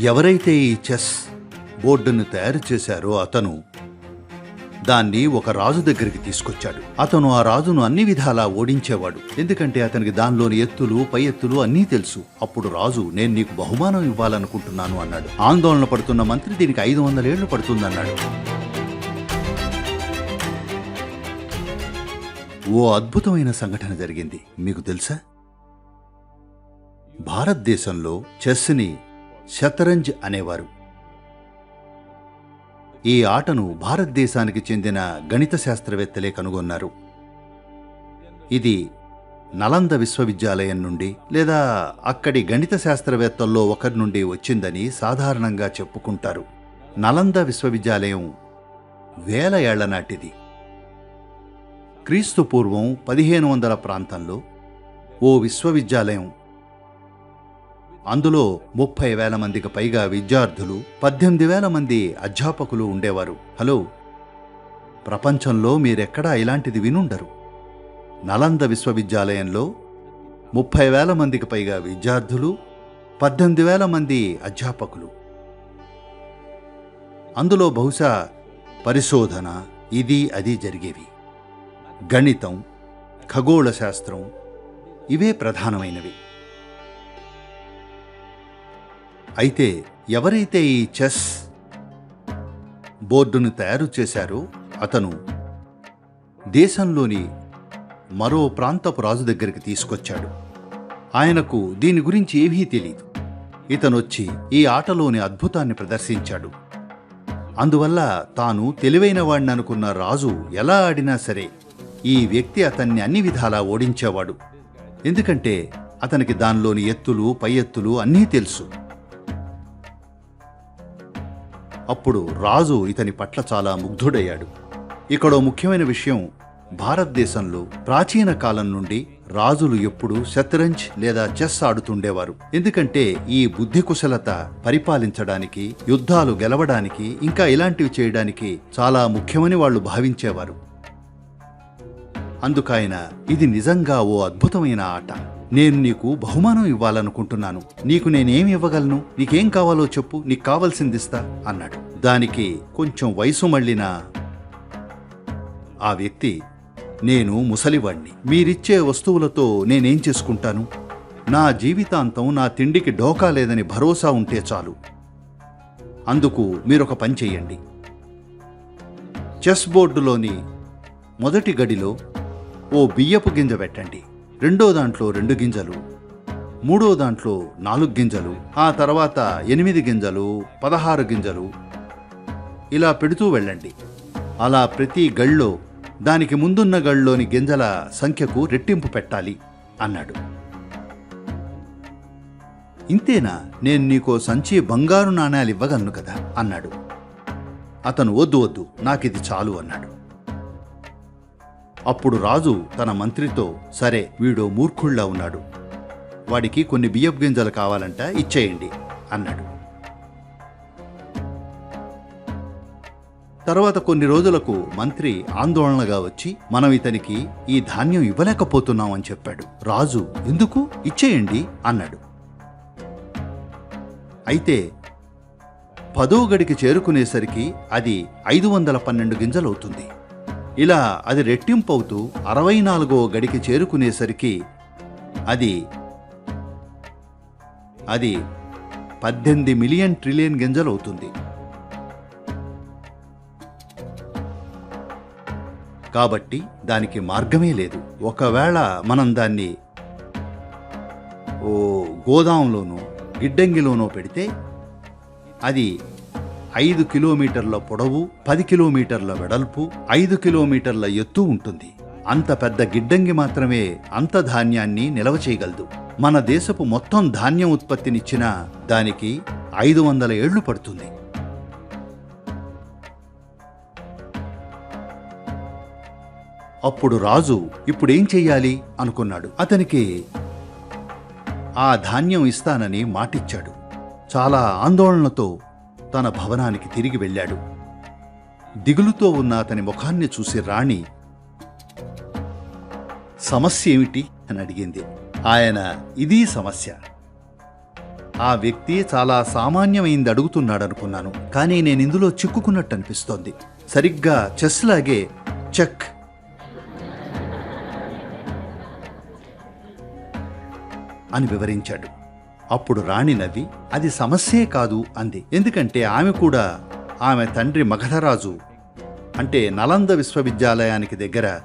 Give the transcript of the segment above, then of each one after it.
ఎవరైతే ఈ చెస్ బోర్డును తయారు చేశారో అతను దాన్ని ఒక రాజు దగ్గరికి తీసుకొచ్చాడు. అతను ఆ రాజును అన్ని విధాలా ఓడించేవాడు. ఎందుకంటే అతనికి దానిలోని ఎత్తులు పై ఎత్తులు అన్నీ తెలుసు. అప్పుడు రాజు నేను నీకు బహుమానం ఇవ్వాలనుకుంటున్నాను అన్నాడు. ఆందోళన పడుతున్న మంత్రి దీనికి ఐదు వందల ఏళ్ళు పడుతుందన్నాడు ఓ అద్భుతమైన సంఘటన జరిగింది. మీకు తెలుసా? భారతదేశంలో చెస్ని శతరంజ్ అనేవారు. ఈ ఆటను భారతదేశానికి చెందిన గణిత శాస్త్రవేత్తలే కనుగొన్నారు. ఇది నలంద విశ్వవిద్యాలయం నుండి లేదా అక్కడి గణిత శాస్త్రవేత్తల్లో ఒకరి నుండి వచ్చిందని సాధారణంగా చెప్పుకుంటారు. నలంద విశ్వవిద్యాలయం వేల ఏళ్ళ నాటిది. క్రీస్తు పూర్వం పదిహేను వందల ప్రాంతంలో ఓ విశ్వవిద్యాలయం అందులో ముప్పై వేల మందికి పైగా విద్యార్థులు పద్దెనిమిది వేల మంది అధ్యాపకులు ఉండేవారు. హలో? ప్రపంచంలో మీరెక్కడా ఇలాంటిది వినుండరు? నలంద విశ్వవిద్యాలయంలో ముప్పై వేల మందికి పైగా విద్యార్థులు పద్దెనిమిది వేల మంది అధ్యాపకులు. అందులో బహుశా పరిశోధన ఇది అది జరిగేవి. గణితం ఖగోళ శాస్త్రం ఇవే ప్రధానమైనవి. అయితే ఎవరైతే ఈ చెస్ బోర్డును తయారు చేశారో అతను దేశంలోని మరో ప్రాంతపు రాజు దగ్గరికి తీసుకొచ్చాడు. ఆయనకు దీని గురించి ఏమీ తెలియదు ఇతనొచ్చి ఈ ఆటలోని అద్భుతాన్ని ప్రదర్శించాడు. అందువల్ల తాను తెలివైన వాడిని అనుకున్న రాజు ఎలా ఆడినా సరే ఈ వ్యక్తి అతన్ని అన్ని విధాలా ఓడించేవాడు. ఎందుకంటే అతనికి దానిలోని ఎత్తులు పై ఎత్తులు అన్నీ తెలుసు. అప్పుడు రాజు ఇతని పట్ల చాలా ముగ్ధుడయ్యాడు. ఇక్కడో ముఖ్యమైన విషయం భారతదేశంలో ప్రాచీన కాలం నుండి రాజులు ఎప్పుడూ శతరంజ్ లేదా చెస్ ఆడుతుండేవారు. ఎందుకంటే ఈ బుద్ధి కుశలత పరిపాలించడానికి యుద్ధాలు గెలవడానికి ఇంకా ఇలాంటివి చేయడానికి చాలా ముఖ్యమని వాళ్ళు భావించేవారు. అందుకైన ఇది నిజంగా ఓ అద్భుతమైన ఆట. నేను నీకు బహుమానం ఇవ్వాలనుకుంటున్నాను. నీకు నేనేమి ఇవ్వగలను? నీకేం కావాలో చెప్పు. నీకు కావలసిందిస్తా అన్నాడు. దానికి కొంచెం వయసు మళ్ళిన ఆ వ్యక్తి నేను ముసలివాణ్ణి. మీరిచ్చే వస్తువులతో నేనేం చేసుకుంటాను? నా జీవితాంతం నా తిండికి ఢోకా లేదని భరోసా ఉంటే చాలు. అందుకు మీరొక పని చెయ్యండి. చెస్ బోర్డులోని మొదటి గడిలో ఓ బియ్యపు గింజ పెట్టండి. రెండో దాంట్లో రెండు గింజలు మూడో దాంట్లో నాలుగు గింజలు ఆ తర్వాత ఎనిమిది గింజలు పదహారు గింజలు ఇలా పెడుతూ వెళ్ళండి. అలా ప్రతి గళ్ళో దానికి ముందున్న గళ్ళలోని గింజల సంఖ్యకు రెట్టింపు పెట్టాలి అన్నాడు. ఇంతేనా నేను నీకో సంచి బంగారు నాణేలు ఇవ్వగలను కదా అన్నాడు. అతను వద్దు వద్దు నాకిది చాలు అన్నాడు. అప్పుడు రాజు తన మంత్రితో సరే వీడో మూర్ఖుళ్ళ ఉన్నాడు. వాడికి కొన్ని బియ్యపు గింజలు కావాలంట ఇచ్చేయండి అన్నాడు. తర్వాత కొన్ని రోజులకు మంత్రి ఆందోళనగా వచ్చి మనం ఇతనికి ఈ ధాన్యం ఇవ్వలేకపోతున్నాం అని చెప్పాడు. రాజు ఎందుకు? ఇచ్చేయండి అన్నాడు. అయితే పదో గడికి చేరుకునేసరికి అది ఐదు వందల పన్నెండు గింజలవుతుంది. ఇలా అది రెట్టింపవుతూ అరవై నాలుగో గడికి చేరుకునేసరికి అది అది పద్దెనిమిది మిలియన్ ట్రిలియన్ గింజలవుతుంది. కాబట్టి దానికి మార్గమే లేదు. ఒకవేళ మనం దాన్ని ఓ గోదాంలోనో గిడ్డంగిలోనో పెడితే అది ఐదు కిలోమీటర్ల పొడవు పది కిలోమీటర్ల వెడల్పు ఐదు కిలోమీటర్ల ఎత్తు ఉంటుంది. అంత పెద్ద గిడ్డంగి మాత్రమే అంత ధాన్యాన్ని నిల్వ చేయగలదు. మన దేశపు మొత్తం ధాన్యం ఉత్పత్తినిచ్చిన దానికి ఐదు వందల ఏళ్ళు పడుతుంది. అప్పుడు రాజు ఇప్పుడేం చెయ్యాలి? అనుకున్నాడు. అతనికి ఆ ధాన్యం ఇస్తానని మాటిచ్చాడు. చాలా ఆందోళనతో తన భవనానికి తిరిగి వెళ్ళాడు. దిగులుతో ఉన్న అతని ముఖాన్ని చూసి రాణి సమస్య ఏమిటి? అని అడిగింది. ఆయన ఇదీ సమస్య. ఆ వ్యక్తి చాలా సామాన్యమైంది అడుగుతున్నాడనుకున్నాను కానీ నేను ఇందులో చిక్కుకున్నట్టు అనిపిస్తోంది. సరిగ్గా చెస్ లాగే చెక్. అని వివరించాడు. అప్పుడు రాణి నవ్వి అది సమస్యే కాదు అంది. ఎందుకంటే ఆమె కూడా ఆమె తండ్రి మగధరాజు. అంటే నలంద విశ్వవిద్యాలయానికి దగ్గర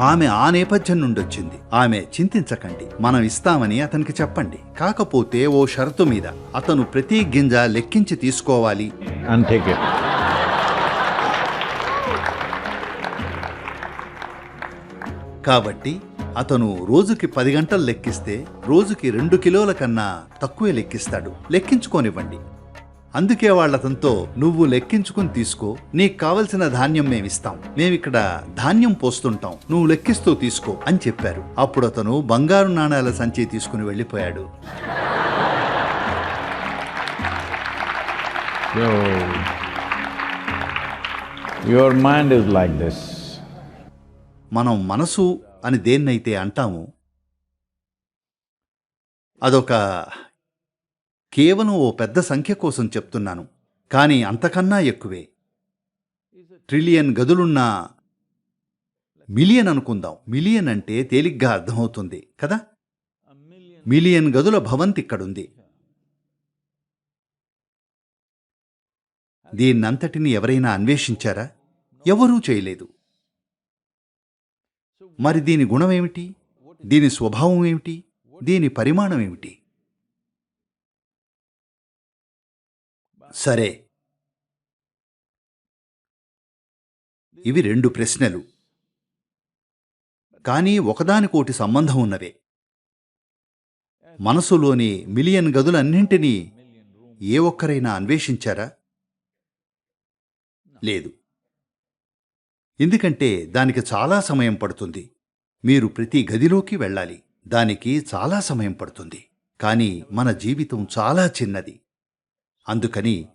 ఆమె ఆ నేపథ్యం నుండి వచ్చింది ఆమె చింతించకండి మనం ఇస్తామని అతనికి చెప్పండి. కాకపోతే ఓ షరతు మీద అతను ప్రతి గింజ లెక్కించి తీసుకోవాలి. it. కాబట్టి అతను రోజుకి పది గంటలు లెక్కిస్తే రోజుకి రెండు కిలోల కన్నా తక్కువే లెక్కిస్తాడు. లెక్కించుకోనివ్వండి. అందుకే వాళ్ళతనితో నువ్వు లెక్కించుకుని తీసుకో నీకు కావలసిన ధాన్యం మేమిస్తాం. మేమిక్కడ ధాన్యం పోస్తుంటాం నువ్వు లెక్కిస్తూ తీసుకో అని చెప్పారు. అప్పుడు అతను బంగారు నాణాల సంచి తీసుకుని వెళ్ళిపోయాడు. Is like this. మనం మనసు అని దేన్నైతే అంటాము అదొక కేవలం ఓ పెద్ద సంఖ్య కోసం చెప్తున్నాను కానీ అంతకన్నా ఎక్కువే. ట్రిలియన్ గదులున్న మిలియన్ అనుకుందాం. మిలియన్ అంటే తేలిగ్గా అర్థమవుతుంది కదా? మిలియన్ గదుల భవంతి ఇక్కడుంది. దీన్నంతటిని ఎవరైనా అన్వేషించారా? ఎవరూ చేయలేదు. మరి దీని గుణమేమిటి? దీని స్వభావం ఏమిటి? దీని పరిమాణం ఏమిటి? సరే. ఇవి రెండు ప్రశ్నలు. కానీ ఒకదానికోటి సంబంధం ఉన్నవే. మనసులోని మిలియన్ గదులన్నింటినీ ఏ ఒక్కరైనా అన్వేషించారా? లేదు. ఎందుకంటే దానికి చాలా సమయం పడుతుంది. మీరు ప్రతి గదిలోకి వెళ్ళాలి. దానికి చాలా సమయం పడుతుంది. కానీ మన జీవితం చాలా చిన్నది. అందుకని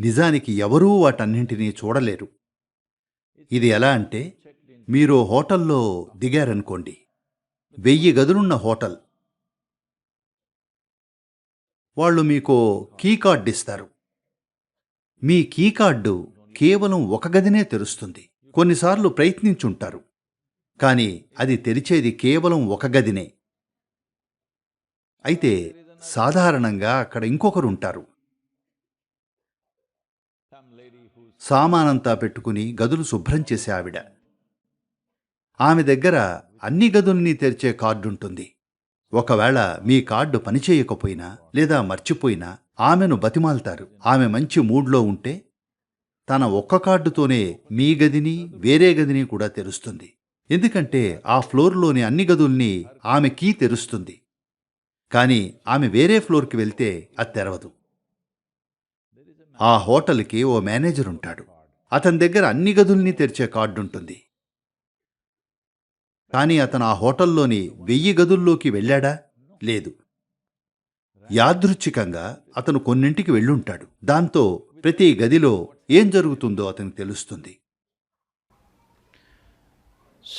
నిజానికి ఎవరూ వాటన్నింటినీ చూడలేరు. ఇది ఎలా అంటే మీరు హోటల్లో దిగారనుకోండి. వెయ్యి గదులున్న హోటల్. వాళ్ళు మీకు కీ కార్డు ఇస్తారు. మీ కీ కార్డు కేవలం ఒక గదినే తెరుస్తుంది. కొన్నిసార్లు ప్రయత్నించుంటారు కానీ అది తెరిచేది కేవలం ఒక గదినే. అయితే సాధారణంగా అక్కడ ఇంకొకరు ఉంటారు సామానంతా పెట్టుకుని గదులు శుభ్రం చేసే ఆవిడ ఆమె దగ్గర అన్ని గదుల్ని తెరిచే కార్డుంటుంది. ఒకవేళ మీ కార్డు పనిచేయకపోయినా లేదా మర్చిపోయినా ఆమెను బతిమాల్తారు. ఆమె మంచి మూడ్లో ఉంటే తన ఒక్క కార్డుతోనే మీ గదిని వేరే గదిని కూడా తెరుస్తుంది. ఎందుకంటే ఆ ఫ్లోర్లోని అన్ని గదుల్ని ఆమె కీ తెరుస్తుంది. కానీ ఆమె వేరే ఫ్లోర్కి వెళ్తే అది తెరవదు. ఆ హోటల్కి ఓ మేనేజర్ ఉంటాడు. అతని దగ్గర అన్ని గదుల్ని తెరిచే కార్డు ఉంటుంది కానీ అతను ఆ హోటల్లోని వెయ్యి గదుల్లోకి వెళ్ళాడా? లేదు. యాదృచ్ఛికంగా అతను కొన్నింటికి వెళ్ళుంటాడు. దాంతో ప్రతి గదిలో ఏం జరుగుతుందో అతనికి తెలుస్తుంది.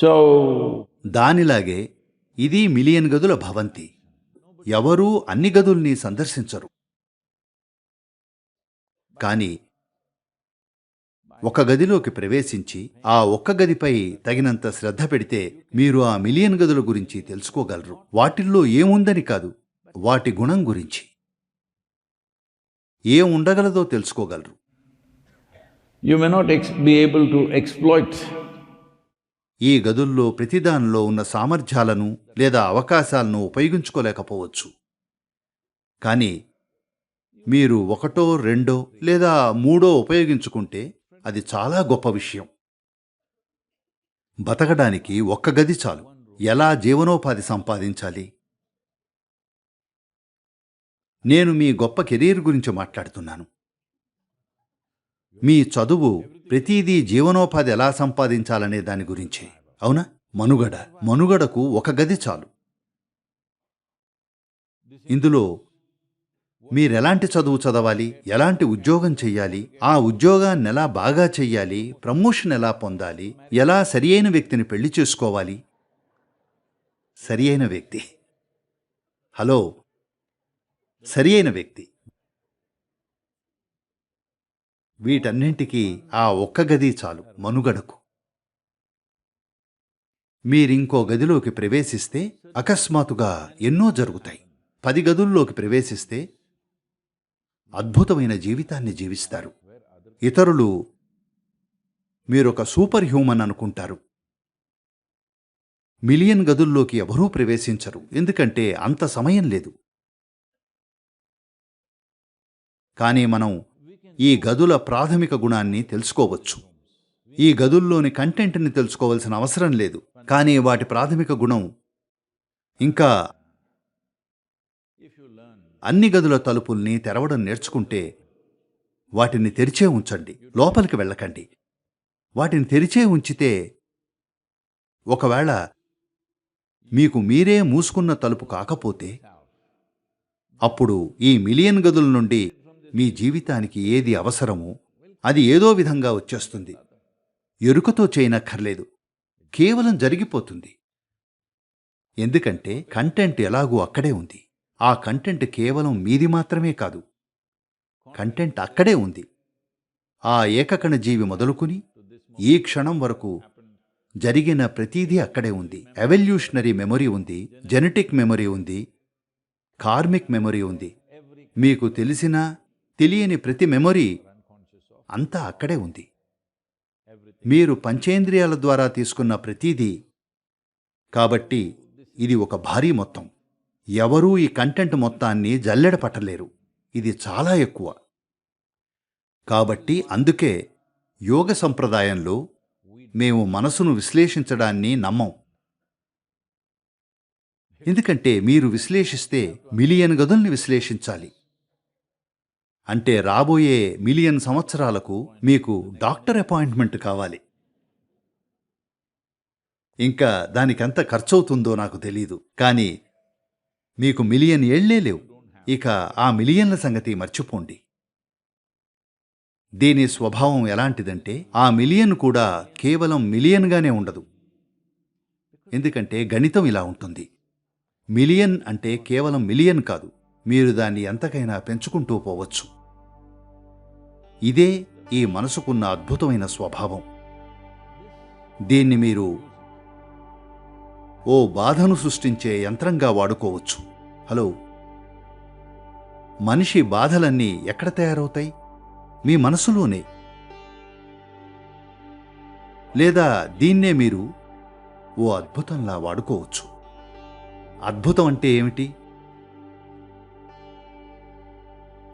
So, దానిలాగే ఇది మిలియన్ గదుల భవంతి. ఎవరూ అన్ని గదుల్ని సందర్శించరు. కానీ ఒక గదిలోకి ప్రవేశించి ఆ ఒక్క గదిపై తగినంత శ్రద్ధ పెడితే మీరు ఆ మిలియన్ గదుల గురించి తెలుసుకోగలరు. వాటిల్లో ఏముందని కాదు వాటి గుణం గురించి. ఏం ఉండగలదో తెలుసుకోగలరు. You may not ex- be able to exploit ఈ గదుల్లో ప్రతిదానిలో ఉన్న సామర్థ్యాలను లేదా అవకాశాలను ఉపయోగించుకోలేకపోవచ్చు. కానీ మీరు ఒకటో రెండో లేదా మూడో ఉపయోగించుకుంటే అది చాలా గొప్ప విషయం. బతకడానికి ఒక్క గది చాలు. ఎలా జీవనోపాధి సంపాదించాలి? నేను మీ గొప్ప కెరీర్ గురించి మాట్లాడుతున్నాను. మీ చదువు ప్రతిదీ జీవనోపాధి ఎలా సంపాదించాలనే దాని గురించి. అవునా? మనుగడ. మనుగడకు ఒక గది చాలు. ఇందులో మీరెలాంటి చదువు చదవాలి? ఎలాంటి ఉద్యోగం చెయ్యాలి? ఆ ఉద్యోగాన్ని ఎలా బాగా చెయ్యాలి? ప్రమోషన్ ఎలా పొందాలి? ఎలా సరి అయిన వ్యక్తిని పెళ్ళి చేసుకోవాలి? సరి అయిన వ్యక్తి. హలో. సరి అయిన వ్యక్తి. వీటన్నింటికీ ఆ ఒక్క గది చాలు మనుగడకు. మీరింకో గదిలోకి ప్రవేశిస్తే అకస్మాత్తుగా ఎన్నో జరుగుతాయి. పది గదుల్లోకి ప్రవేశిస్తే అద్భుతమైన జీవితాన్ని జీవిస్తారు. ఇతరులు మీరొక సూపర్ హ్యూమన్ అనుకుంటారు. మిలియన్ గదుల్లోకి ఎవరూ ప్రవేశించరు. ఎందుకంటే అంత సమయం లేదు. కానీ మనం ఈ గదుల ప్రాథమిక గుణాన్ని తెలుసుకోవచ్చు. ఈ గదుల్లోని కంటెంట్ని తెలుసుకోవాల్సిన అవసరం లేదు. కానీ వాటి ప్రాథమిక గుణం ఇంకా అన్ని గదుల తలుపుల్ని తెరవడం నేర్చుకుంటే వాటిని తెరిచే ఉంచండి. లోపలికి వెళ్ళకండి. వాటిని తెరిచే ఉంచితే ఒకవేళ మీకు మీరే మూసుకున్న తలుపు కాకపోతే అప్పుడు ఈ మిలియన్ గదుల నుండి మీ జీవితానికి ఏది అవసరమో అది ఏదో విధంగా వచ్చేస్తుంది. ఎరుకతో చేయనక్కర్లేదు. కేవలం జరిగిపోతుంది. ఎందుకంటే కంటెంట్ ఎలాగూ అక్కడే ఉంది. ఆ కంటెంట్ కేవలం మీది మాత్రమే కాదు. కంటెంట్ అక్కడే ఉంది. ఆ ఏకకణ జీవి మొదలుకుని ఈ క్షణం వరకు జరిగిన ప్రతీదీ అక్కడే ఉంది. ఎవల్యూషనరీ మెమొరీ ఉంది. జెనెటిక్ మెమొరీ ఉంది. కార్మిక్ మెమొరీ ఉంది. మీకు తెలిసిన తెలియని ప్రతి మెమొరీ అంతా అక్కడే ఉంది. మీరు పంచేంద్రియాల ద్వారా తీసుకున్న ప్రతీదీ. కాబట్టి ఇది ఒక భారీ మొత్తం. ఎవరూ ఈ కంటెంట్ మొత్తాన్ని జల్లెడ పట్టలేరు. ఇది చాలా ఎక్కువ. కాబట్టి అందుకే యోగ సంప్రదాయంలో మేము మనసును విశ్లేషించడాన్ని నమ్మం. ఎందుకంటే మీరు విశ్లేషిస్తే మిలియన్ గదుల్ని విశ్లేషించాలి. అంటే రాబోయే మిలియన్ సంవత్సరాలకు మీకు డాక్టర్ అపాయింట్మెంట్ కావాలి. ఇంకా దానికెంత ఖర్చవుతుందో నాకు తెలీదు. కానీ మీకు మిలియన్ ఏళ్ళే లేవు. ఇక ఆ మిలియన్ల సంగతి మర్చిపోండి. దీని స్వభావం ఎలాంటిదంటే ఆ మిలియన్ కూడా కేవలం మిలియన్గానే ఉండదు. ఎందుకంటే గణితం ఇలా ఉంటుంది. మిలియన్ అంటే కేవలం మిలియన్ కాదు. మీరు దాన్ని ఎంతకైనా పెంచుకుంటూ పోవచ్చు. ఇదే ఈ మనసుకున్న అద్భుతమైన స్వభావం. దీన్ని మీరు ఓ బాధను సృష్టించే యంత్రంగా వాడుకోవచ్చు. హలో. మనిషి బాధలన్నీ ఎక్కడ తయారవుతాయి? మీ మనసులోనే. లేదా దీన్నే మీరు ఓ అద్భుతంలా వాడుకోవచ్చు. అద్భుతం అంటే ఏమిటి?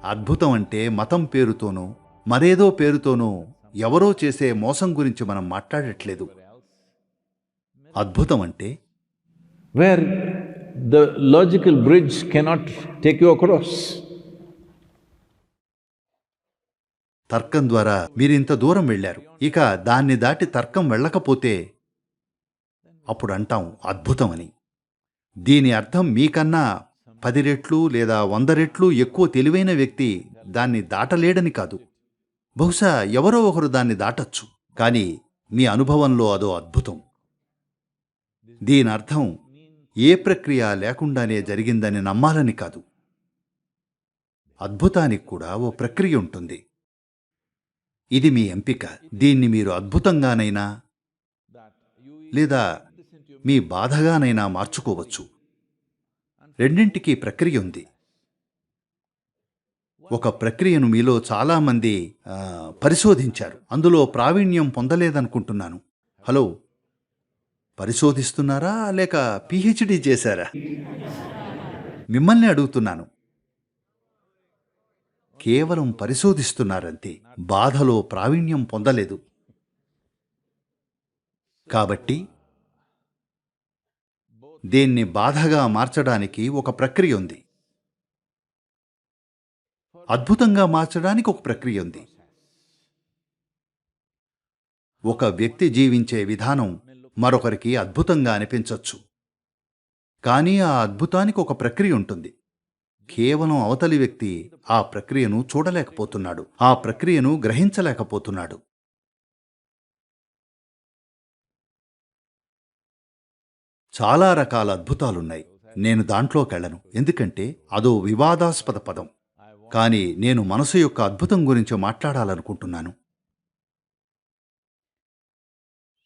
అద్భుతం అంటే మతం పేరుతోనో మరేదో పేరుతోనో ఎవరో చేసే మోసం గురించి మనం మాట్లాడట్లేదు. అద్భుతం అంటే? Where the logical bridge cannot take you across. తర్కం ద్వారా మీరింత దూరం వెళ్ళారు. ఇక దాన్ని దాటి తర్కం వెళ్ళకపోతే అప్పుడు అంటాం అద్భుతం అని దీని అర్థం మీకన్నా పది రెట్లు లేదా వంద రెట్లు ఎక్కువ తెలివైన వ్యక్తి దాన్ని దాటలేడని కాదు. బహుశా ఎవరో ఒకరు దాన్ని దాటచ్చు కానీ మీ అనుభవంలో అదో అద్భుతం. దీని అర్థం ఏ ప్రక్రియ లేకుండానే జరిగిందని నమ్మాలని కాదు. అద్భుతానికి కూడా ఓ ప్రక్రియ ఉంటుంది. ఇది మీ ఎంపిక. దీన్ని మీరు అద్భుతంగానైనా లేదా మీ బాధగానైనా మార్చుకోవచ్చు. రెండింటికి ప్రక్రియ ఉంది. ఒక ప్రక్రియను మీలో చాలామంది పరిశోధించారు. అందులో ప్రావీణ్యం పొందలేదనుకుంటున్నాను. హలో? పరిశోధిస్తున్నారా? లేక పిహెచ్డి చేశారా? మిమ్మల్ని అడుగుతున్నాను. కేవలం పరిశోధిస్తున్నారంతే. బాధలో ప్రావీణ్యం పొందలేదు. కాబట్టి దీన్ని బాధగా మార్చడానికి ఒక ప్రక్రియ ఉంది. అద్భుతంగా మార్చడానికి ఒక ప్రక్రియ ఉంది. ఒక వ్యక్తి జీవించే విధానం మరొకరికి అద్భుతంగా అనిపించవచ్చు కానీ ఆ అద్భుతానికి ఒక ప్రక్రియ ఉంటుంది. కేవలం అవతలి వ్యక్తి ఆ ప్రక్రియను చూడలేకపోతున్నాడు. ఆ ప్రక్రియను గ్రహించలేకపోతున్నాడు. చాలా రకాల అద్భుతాలున్నాయి. నేను దాంట్లోకెళ్ళను. ఎందుకంటే అదో వివాదాస్పద పదం. కానీ నేను మనసు యొక్క అద్భుతం గురించి మాట్లాడాలనుకుంటున్నాను.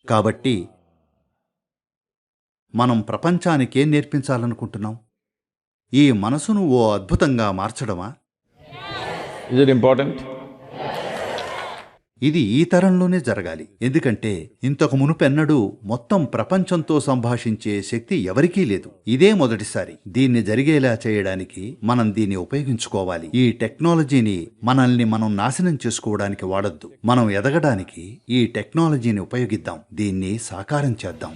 కాబట్టి మనం ప్రపంచానికి ఏం నేర్పించాలనుకుంటున్నాం? ఈ మనసును ఓ అద్భుతంగా మార్చడమా? It important? ఇది ఈ తరంలోనే జరగాలి. ఎందుకంటే ఇంతకు మునుపెన్నడూ మొత్తం ప్రపంచంతో సంభాషించే శక్తి ఎవరికీ లేదు. ఇదే మొదటిసారి దీన్ని జరిగేలా చేయడానికి మనం దీన్ని ఉపయోగించుకోవాలి. ఈ టెక్నాలజీని మనల్ని మనం నాశనం చేసుకోవడానికి వాడొద్దు. మనం ఎదగడానికి ఈ టెక్నాలజీని ఉపయోగిద్దాం. దీన్ని సాకారం చేద్దాం.